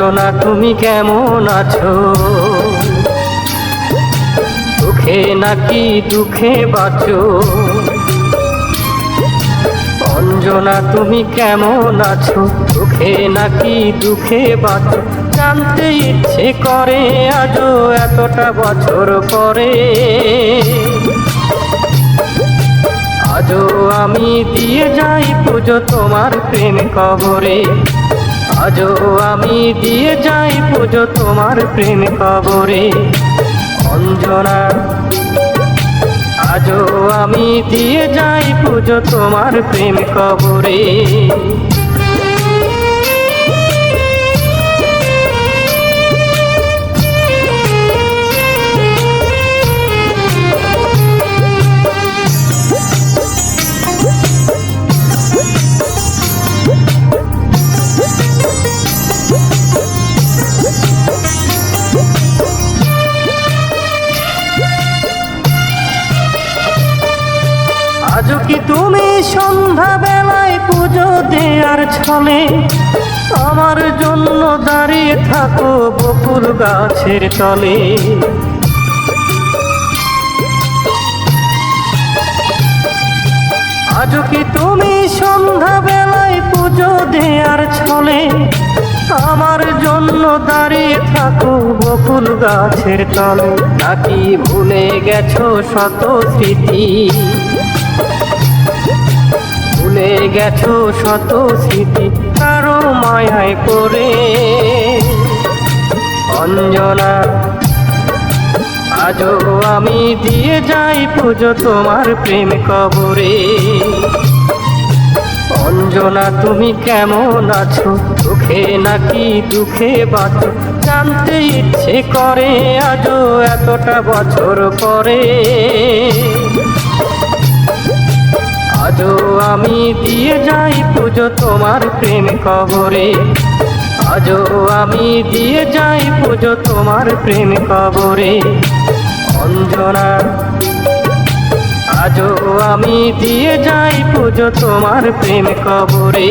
অঞ্জনা, তুমি কেমন আছো? সুখে নাকি দুঃখে বাঁচো? অঞ্জনা, তুমি কেমন আছো? সুখে নাকি দুঃখে বাঁচো? জানতে ইচ্ছে করে আজও এতটা বছর পরে। আজও আমি দিয়ে যাই পুজো তোমার প্রেম কবরে। আজও আমি দিয়ে যাই পুজো তোমার প্রেম কবরে। অঞ্জনা, আজও আমি দিয়ে যাই পুজো তোমার প্রেম কবরে। আজও কি তুমি সন্ধ্যা বেলায় পুজো দেওয়ার ছলে? আমার জন্য দাঁড়িয়ে থাকো বকুল গাছের তলে। আজও কি তুমি সন্ধ্যা বেলায় পুজো দেওয়ার ছলে? আমার জন্য দাঁড়িয়ে থাকো বকুল গাছের তলে। নাকি ভুলে গেছো শত স্মৃতি? ভুলে গেছো শত স্মৃতি কারও মায়ায় করে অঞ্জনা, আজও আমি দিয়ে যাই পুজো তোমার প্রেম কবরে। অঞ্জনা, তুমি কেমন আছো? সুখে নাকি দুঃখে বাঁচো? জানতে ইচ্ছে করে আজও এতটা বছর পরে। আমি দিয়ে যাই পুজো তোমার প্রেম কবরে। আজও আমি দিয়ে যাই পুজো তোমার প্রেম কবরে। অঞ্জনা, আজও আমি দিয়ে যাই পুজো তোমার প্রেম কবরে।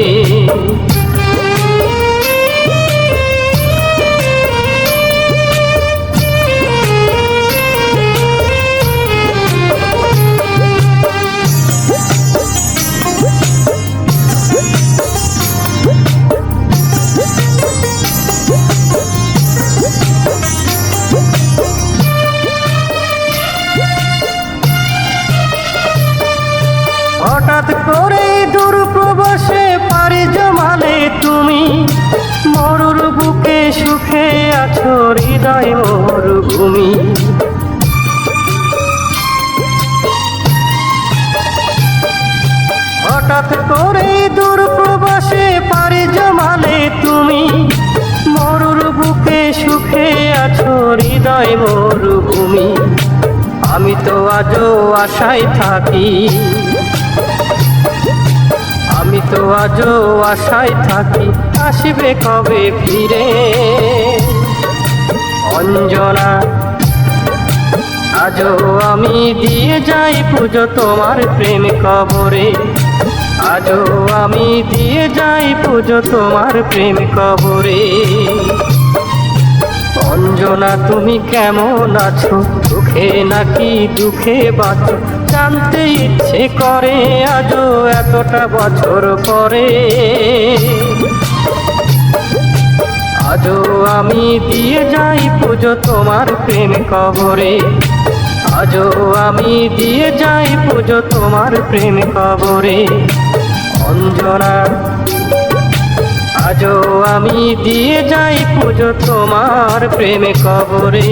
করে দূর প্রবাসে পারি জমালে তুমি। মরুর বুকে সুখে আছো, হৃদয় মরুভূমি। হঠাৎ করে দূর প্রবাসে পারি জমালে তুমি। মরুর বুকে সুখে আছো, হৃদয় মরুভূমি। আমি তো আজও আশায় থাকি। তো আজও আশায় থাকি, আসবে কবে ফিরে? অঞ্জনা, আজও আমি দিয়ে যাই পুজো তোমার প্রেম কবরে। আজও আমি দিয়ে যাই পুজো তোমার প্রেম কবরে। অঞ্জনা, তুমি কেমন আছো? দুঃখে নাকি দুঃখে বাঁচো? জানতে ইচ্ছে করে আজও এতটা বছর পরে? আজও আমি দিয়ে যাই পুজো তোমার প্রেম কবরে। আজও আমি দিয়ে যাই পুজো তোমার প্রেম কবরে। অঞ্জনা, আজও আমি দিয়ে যাই পুজো তোমার প্রেম কবরে।